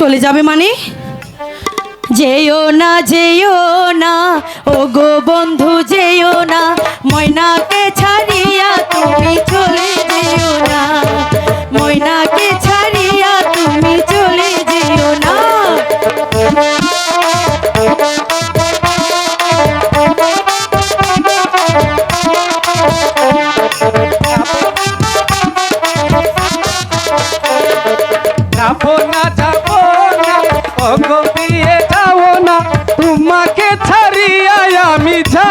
চলে যাবে মানে? যেও না যেও না ও গো বন্ধু যেও না, ময়নাকে ছাড়িয়া তুমি চলে যেও না, ময়নাকে ছাড়িয়া তুমি চলে যেও না। যাব আমি যাব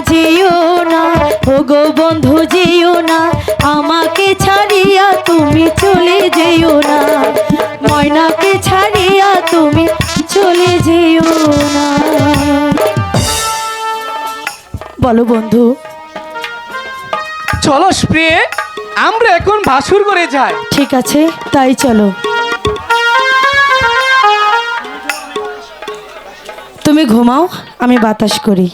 যেও না। যেও না ও গো বন্ধু যেও না। আমাকে ছাড়িয়া তুমি চলে যেও না। ময়নাকে ছাড়িয়া তুমি চলে যেও না। বলো বন্ধু। চলো প্রিয়ে আমরা এখন ভাসুর করে যাই। ঠিক আছে তাই চলো। তুমি ঘুমাও আমি বাতাস করি।